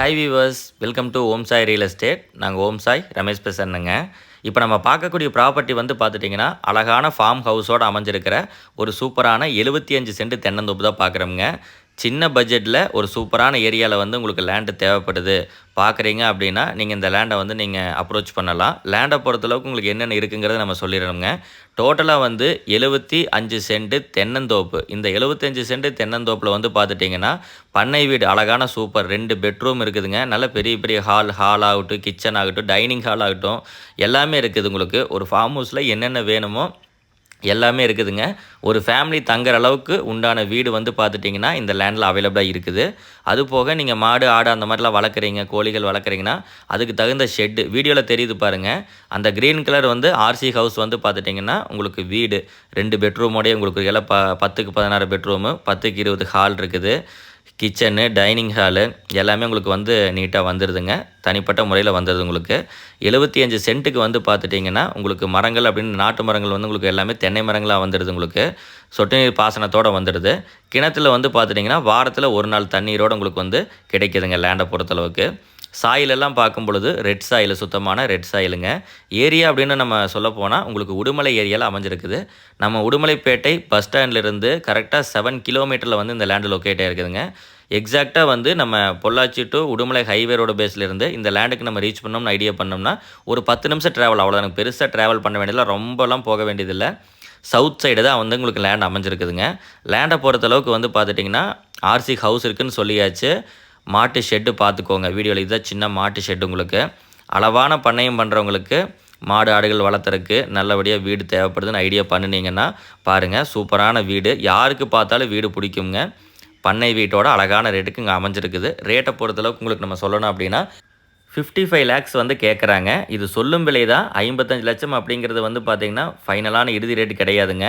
Hi viewers welcome to Om Sai real estate நாங்கள் ஓம் சாய் ரமேஷ் பேசுகிறேங்க இப்போ நம்ம பார்க்கக்கூடிய ப்ராப்பர்ட்டி வந்து பார்த்துட்டிங்கன்னா அழகான ஃபார்ம் ஹவுஸோடு அமைஞ்சிருக்கிற ஒரு சூப்பரான எழுபத்தி அஞ்சு சென்ட் தென்னந்தோப்பு தான் பார்க்குறோங்க சின்ன பட்ஜெட்டில் ஒரு சூப்பரான ஏரியாவில் வந்து உங்களுக்கு லேண்டு தேவைப்படுது. பார்க்குறீங்க அப்படின்னா நீங்கள் இந்த லேண்டை வந்து நீங்கள் அப்ரோச் பண்ணலாம். லேண்டை பொறுத்தளவுக்கு உங்களுக்கு என்னென்ன இருக்குங்கிறத நம்ம சொல்லிடணுங்க டோட்டலாக வந்து எழுபத்தி அஞ்சு சென்ட் தென்னந்தோப்பு. இந்த எழுபத்தஞ்சு சென்ட் தென்னந்தோப்பில் வந்து பார்த்துட்டிங்கன்னா பண்ணை வீடு அழகான சூப்பர் ரெண்டு பெட்ரூம் இருக்குதுங்க. நல்ல பெரிய பெரிய ஹால் ஹால் ஆகட்டும் கிச்சன் ஆகட்டும் டைனிங் ஹால் ஆகட்டும் எல்லாமே இருக்குது உங்களுக்கு. ஒரு ஃபார்ம் ஹவுஸில் என்னென்ன வேணுமோ எல்லாமே இருக்குதுங்க. ஒரு ஃபேமிலி தங்குற அளவுக்கு உண்டான வீடு வந்து பார்த்துட்டிங்கன்னா இந்த லேண்டில் அவைலபிளாக இருக்குது. அது போக நீங்கள் மாடு ஆடு அந்த மாதிரிலாம் வளர்க்குறீங்க கோழிகள் வளர்க்குறீங்கன்னா அதுக்கு தகுந்த ஷெட்டு வீடியோவில் தெரியுது பாருங்கள் அந்த க்ரீன் கலர் வந்து ஆர்சி ஹவுஸ் வந்து பார்த்துட்டிங்கன்னா உங்களுக்கு வீடு ரெண்டு பெட்ரூமோடய உங்களுக்கு எல்லாம் ப பத்துக்கு பதினாறு பெட்ரூமு பத்துக்கு இருபது ஹால் இருக்குது. கிச்சனு டைனிங் ஹாலு எல்லாமே உங்களுக்கு வந்து நீட்டாக வந்துடுதுங்க தனிப்பட்ட முறையில் வந்துடுது உங்களுக்கு. எழுபத்தி அஞ்சு சென்ட்டுக்கு வந்து பார்த்துட்டிங்கன்னா உங்களுக்கு மரங்கள் அப்படின்னு நாட்டு மரங்கள் வந்து உங்களுக்கு எல்லாமே தென்னை மரங்களாக வந்துடுது உங்களுக்கு. சொட்டு நீர் பாசனத்தோடு வந்துடுது கிணத்துல வந்து பார்த்துட்டிங்கன்னா வாரத்தில் ஒரு நாள் தண்ணீரோடு உங்களுக்கு வந்து கிடைக்குதுங்க லேண்டை பொறுத்தளவுக்கு. சாயிலெல்லாம் பார்க்கும் பொழுது ரெட் சாயில் சுத்தமான ரெட் சாயிலுங்க ஏரியா அப்படின்னு நம்ம சொல்ல போனால் உங்களுக்கு உடுமலை ஏரியாவில் அமைஞ்சிருக்குது. நம்ம உடுமலைப்பேட்டை பஸ் ஸ்டாண்ட்லேருந்து கரெக்டாக செவன் கிலோமீட்டரில் வந்து இந்த லேண்டு லொக்கேட் ஆகிருக்குதுங்க எக்ஸாக்டாக வந்து நம்ம Pollachi to Udumalai highway road பேஸ்லேருந்து இந்த லேண்டுக்கு நம்ம ரீச் பண்ணோம்னு ஐடியா பண்ணோம்னா ஒரு பத்து நிமிஷம் ட்ராவல் அவ்வளோதான் பெருசாக ட்ராவல் பண்ண வேண்டியதில்லை. ரொம்பலாம் போக வேண்டியதில்லை. சவுத் சைடு தான் வந்து உங்களுக்கு லேண்ட் அமைஞ்சிருக்குதுங்க. லேண்டை பொறுத்தளவுக்கு வந்து பார்த்துட்டிங்கன்னா ஆர்சி ஹவுஸ் இருக்குதுன்னு சொல்லியாச்சு. மாட்டு ஷெட்டு பார்த்துக்கோங்க. வீடியோவில் இதுதான் சின்ன மாட்டு ஷெட்டு உங்களுக்கு. அளவான பண்ணையம் பண்ணுறவங்களுக்கு மாடு ஆடுகள் வளர்த்துறதுக்கு நல்லபடியாக வீடு தேவைப்படுதுன்னு ஐடியா பண்ணினீங்கன்னா பாருங்கள் சூப்பரான வீடு. யாருக்கு பார்த்தாலும் வீடு பிடிக்குங்க. பண்ணை வீட்டோட அழகான ரேட்டுக்கு இங்கே அமைஞ்சிருக்குது. ரேட்டை பொறுத்தளவுக்கு உங்களுக்கு நம்ம சொல்லணும் அப்படின்னா ஃபிஃப்டி ஃபைவ் லேக்ஸ் வந்து கேட்குறாங்க இது சொல்லும் விலை தான் ஐம்பத்தஞ்சு லட்சம் அப்படிங்கிறது வந்து பார்த்திங்கன்னா ஃபைனலான இறுதி ரேட்டு கிடையாதுங்க.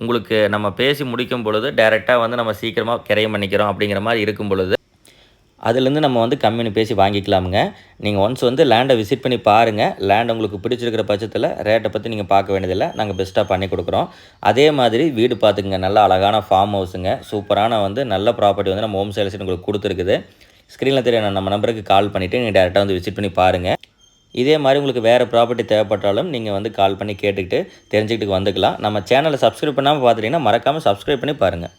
உங்களுக்கு நம்ம பேசி முடிக்கும் பொழுது டேரெக்டாக வந்து நம்ம சீக்கிரமாக கிரையம் பண்ணிக்கிறோம் அப்படிங்கிற மாதிரி இருக்கும் பொழுது அதுலேருந்து நம்ம வந்து கம்மின்னு பேசி வாங்கிக்கலாமுங்க. நீங்கள் ஒன்ஸ் வந்து லேண்டை விசிட் பண்ணி பாருங்கள் லேண்ட் உங்களுக்கு பிடிச்சிருக்கிற பட்சத்தில் ரேட்டை பற்றி நீங்கள் பார்க்க வேண்டியதில்லை. நாங்கள் பெஸ்ட்டாக பண்ணி கொடுக்குறோம். அதே மாதிரி வீடு பார்த்துக்குங்க. நல்ல அழகான ஃபார்ம் ஹவுஸுங்க சூப்பரான வந்து நல்ல ப்ராப்பர்ட்டி வந்து நம்ம ஹோம் சேல்ஸ் உங்களுக்கு கொடுத்துருக்குது. ஸ்க்ரீனில் தெரிய நம்ம நம்பருக்கு கால் பண்ணிவிட்டு நீங்கள் டேரெக்டாக வந்து விசிட் பண்ணி பாருங்கள் இதே மாதிரி உங்களுக்கு வேறு ப்ராப்பர்ட்டி தேவைப்பட்டாலும் நீங்கள் வந்து கால் பண்ணி கேட்டுக்கிட்டு தெரிஞ்சுக்கிட்டு வந்துக்கலாம். நம்ம சேனலை சப்ஸ்கிரைப் பண்ணாமல் பார்த்துட்டிங்கன்னா மறக்காமல் சப்ஸ்கிரைப் பண்ணி பாருங்கள்